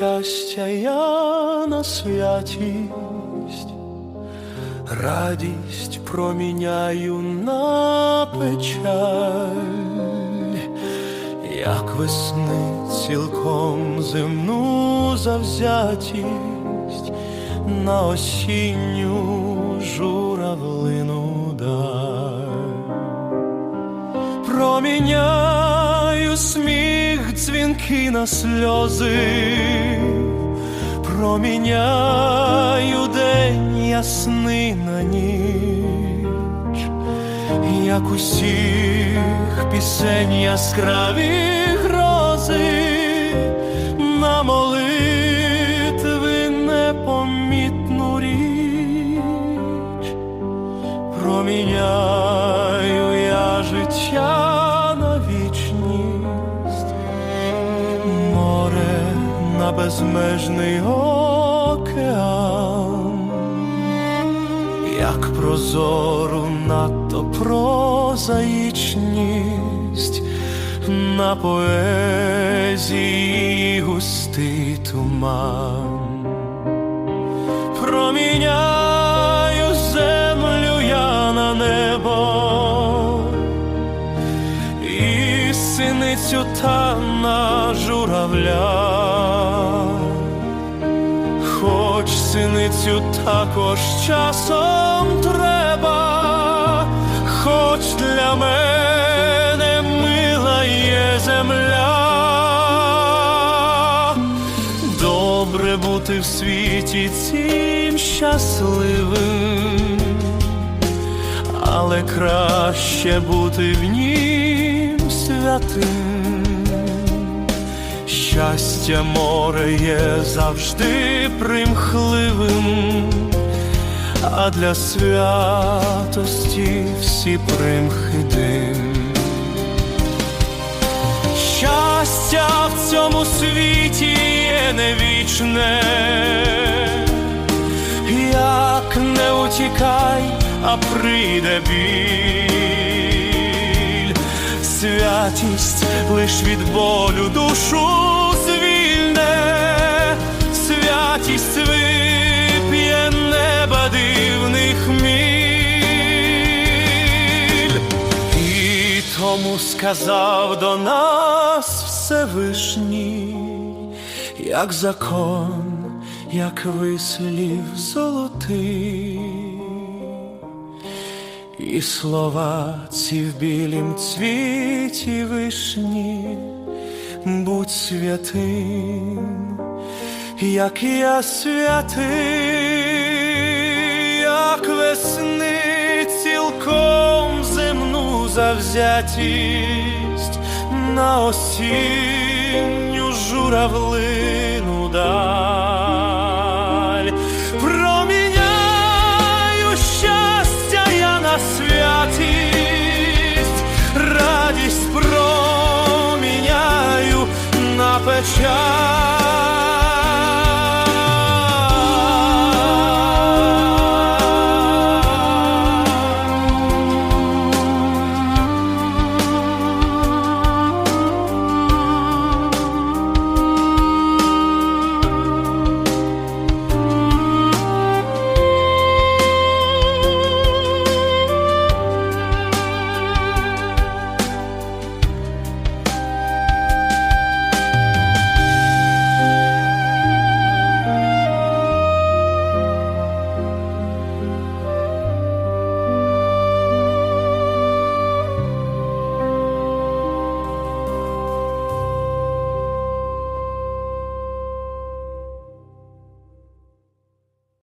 надіюся я на святість, радість проміняю на печаль, як весни цілком земну завзятість на осінню журавлину даль. Проміняю сміх дзвінки на сльози, проміняю день ясний на ніч, як усіх пісень яскраві грози, на молитви непомітну річ. Проміняю безмежний океан, як прозору надто прозаїчність, на поезії густий туман. Проміняю землю я на небо і синицю та на журавля, синицю також часом треба, хоч для мене мила є земля. Добре бути в світі цім щасливим, але краще бути в нім святим. Щастя море є завжди примхливим, а для святості всі примхи дим. Щастя в цьому світі є не вічне, як не утікай, а прийде біль, святість лиш від болю душу святість вип'є неба дивних міль. І тому сказав до нас Всевишній, як закон, як вислів золотий, і слова ці в білім цвіті вишні, будь святим, як я святий, як весни цілком земну завзятість на осінню журавлину даль. Проміняю щастя я на святість, радість проміняю на печаль.